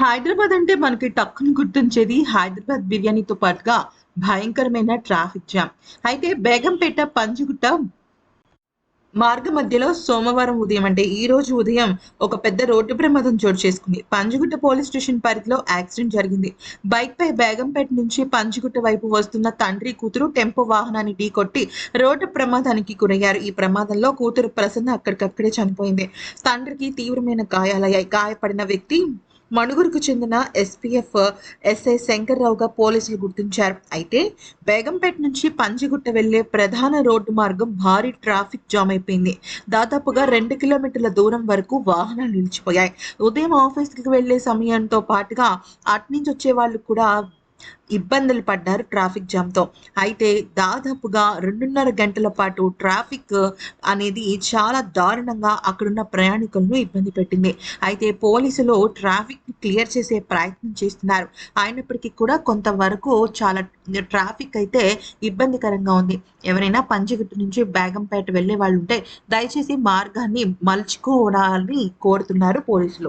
హైదరాబాద్ అంటే మనకి టక్కును గుర్తుంచేది హైదరాబాద్ బిర్యానీతో పాటుగా భయంకరమైన ట్రాఫిక్ జామ్. అయితే బేగంపేట పంజుగుట్ట మార్గ మధ్యలో సోమవారం ఉదయం అంటే ఈ రోజు ఉదయం ఒక పెద్ద రోడ్డు ప్రమాదం చోటు చేసుకుంది. పంజగుట్ట పోలీస్ స్టేషన్ పరిధిలో యాక్సిడెంట్ జరిగింది. బైక్ పై బేగంపేట నుంచి పంజగుట్ట వైపు వస్తున్న తండ్రి కూతురు టెంపో వాహనాన్ని ఢీకొట్టి రోడ్డు ప్రమాదానికి గురయ్యారు. ఈ ప్రమాదంలో కూతురు ప్రసన్న అక్కడికక్కడే చనిపోయింది. తండ్రికి తీవ్రమైన గాయాలయ్యాయి. గాయపడిన వ్యక్తి మణుగురుకు చెందిన ఎస్పీఎఫ్ ఎస్ఐ శంకర్రావుగా పోలీసులు గుర్తించారు. అయితే బేగంపేట నుంచి పంజిగుట్ట వెళ్ళే ప్రధాన రోడ్డు మార్గం భారీ ట్రాఫిక్ జామ్ అయిపోయింది. దాదాపుగా రెండు కిలోమీటర్ల దూరం వరకు వాహనాలు నిలిచిపోయాయి. ఉదయం ఆఫీస్కి వెళ్ళే సమయంతో పాటుగా అట్నుంచి వచ్చే వాళ్ళు కూడా ఇబ్బందులు పడ్డారు ట్రాఫిక్ జామ్తో. అయితే దాదాపుగా రెండున్నర గంటల పాటు ట్రాఫిక్ అనేది చాలా దారుణంగా అక్కడున్న ప్రయాణికులను ఇబ్బంది పెట్టింది. అయితే పోలీసులు ట్రాఫిక్ క్లియర్ చేసే ప్రయత్నం చేస్తున్నారు. అయినప్పటికీ కూడా కొంతవరకు చాలా ట్రాఫిక్ అయితే ఇబ్బందికరంగా ఉంది. ఎవరైనా పంచగుట్టు నుంచి బేగంపేట వెళ్ళే వాళ్ళు ఉంటే దయచేసి మార్గాన్ని మలుచుకోవాలని కోరుతున్నారు పోలీసులు.